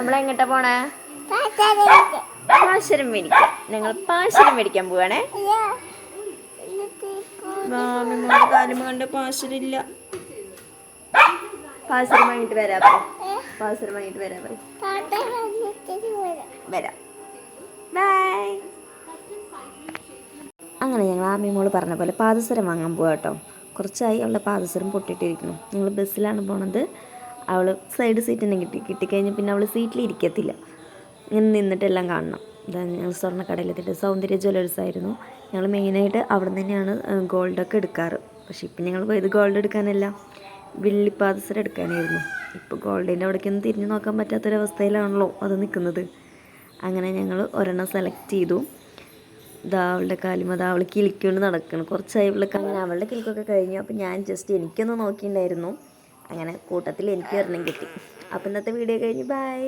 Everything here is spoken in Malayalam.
നമ്മളെങ്ങോട്ടാ പോണേ? പാശരം മേടിക്കാം. ഞങ്ങൾ പാശരം മേടിക്കാൻ പോവാണേ. മാമിമ്മയുടെ കാലുമ കണ്ട പാശരില്ല പാശരം വാങ്ങിട്ട് വരാ പാശരം വാങ്ങിട്ട് വരാ വരാം. ബൈ. അങ്ങനെ ഞങ്ങൾ ആമിമോൾ പറഞ്ഞ പോലെ പാദസരം വാങ്ങാൻ പോവാട്ടോ കുറച്ചായി അവളുടെ പാദസരം പൊട്ടിയിട്ടിരിക്കുന്നു. ഞങ്ങൾ ബസ്സിലാണ് പോണത്. അവൾ സൈഡ് സീറ്റ് തന്നെ കിട്ടി കിട്ടിക്കഴിഞ്ഞ് പിന്നെ അവൾ സീറ്റിൽ ഇരിക്കത്തില്ല ഇങ്ങനെ നിന്നിട്ടെല്ലാം കാണണം. ഇതാ ഞങ്ങൾ സ്വർണക്കടയിലെത്തിയിട്ട് സൗന്ദര്യ ജ്വല്ലേഴ്സ് ആയിരുന്നു. ഞങ്ങൾ മെയിനായിട്ട് അവിടെ തന്നെയാണ് ഗോൾഡൊക്കെ എടുക്കാറ്. പക്ഷേ ഇപ്പം ഞങ്ങൾ പോയത് ഗോൾഡ് എടുക്കാനല്ല വില്ലിപ്പാദസര എടുക്കാനായിരുന്നു. ഇപ്പോൾ ഗോൾഡിന്റെ അവിടേക്കൊന്നും തിരിഞ്ഞു നോക്കാൻ പറ്റാത്തൊരവസ്ഥയിലാണല്ലോ അത് നിൽക്കുന്നത്. അങ്ങനെ ഞങ്ങൾ ഒരെണ്ണം സെലക്ട് ചെയ്തു. ഇതാ അവളുടെ അത് അവൾ കിളിക്കൊണ്ട് നടക്കണം. കുറച്ചായി അവളുടെ കിളിക്കൊക്കെ കഴിഞ്ഞു. അപ്പോൾ ഞാൻ ജസ്റ്റ് എനിക്കൊന്ന് നോക്കിയിട്ടുണ്ടായിരുന്നു അങ്ങനെ കൂട്ടത്തിൽ എനിക്ക് ഒരെണ്ണം കിട്ടി. അപ്പം ഇന്നത്തെ വീഡിയോ കഴിഞ്ഞ് ബൈ